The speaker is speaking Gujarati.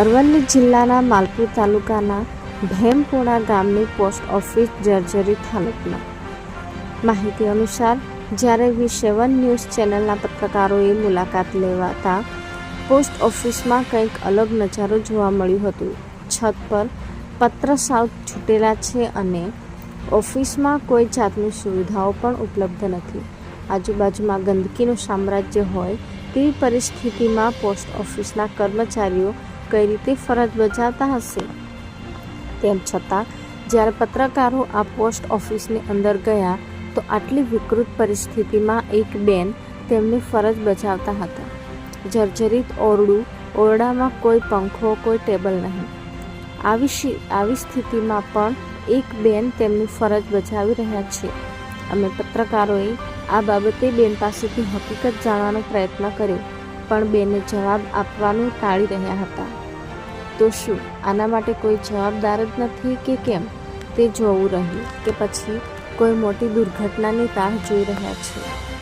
અરવલ્લી જિલ્લાના માલપુર તાલુકાના ભેમપોણા ગામની પોસ્ટ ઓફિસ જર્જરી તાલુકના. માહિતી અનુસાર, જ્યારે વી સેવન ન્યૂઝ ચેનલના પત્રકારોએ મુલાકાત લેવાતા પોસ્ટ ઓફિસમાં કંઈક અલગ નજારો જોવા મળ્યું હતું. છત પર પત્ર સાવ છૂટેલા છે અને ઓફિસમાં કોઈ જાતની સુવિધાઓ પણ ઉપલબ્ધ નથી. આજુબાજુમાં ગંદકીનું સામ્રાજ્ય હોય તેવી પરિસ્થિતિમાં પોસ્ટ ઓફિસના કર્મચારીઓ કઈ રીતે ફરજ બજાવતા હશે? તેમ છતાં, જ્યારે પત્રકારો આ પોસ્ટ ઓફિસની અંદર ગયા, તો આટલી વિકૃત પરિસ્થિતિમાં એક બેન તેમની ફરજ બજાવતા હતા. જર્જરિત ઓરડું, ઓરડામાં કોઈ પંખો, કોઈ ટેબલ નહીં. આવી આવી સ્થિતિમાં પણ એક બેન તેમની ફરજ બજાવી રહ્યા છે. અમે પત્રકારોએ આ બાબતે બેન પાસેથી હકીકત જાણવાનો પ્રયત્ન કર્યો. પણ બેને જવાબ આપવાનું ટાળી રહ્યા હતા. તો શું, આના માટે કોઈ જવાબદાર જ નથી કે કેમ? તે જોવું રહ્યું કે પછી કોઈ મોટી દુર્ઘટનાની રાહ જોઈ રહ્યા છે.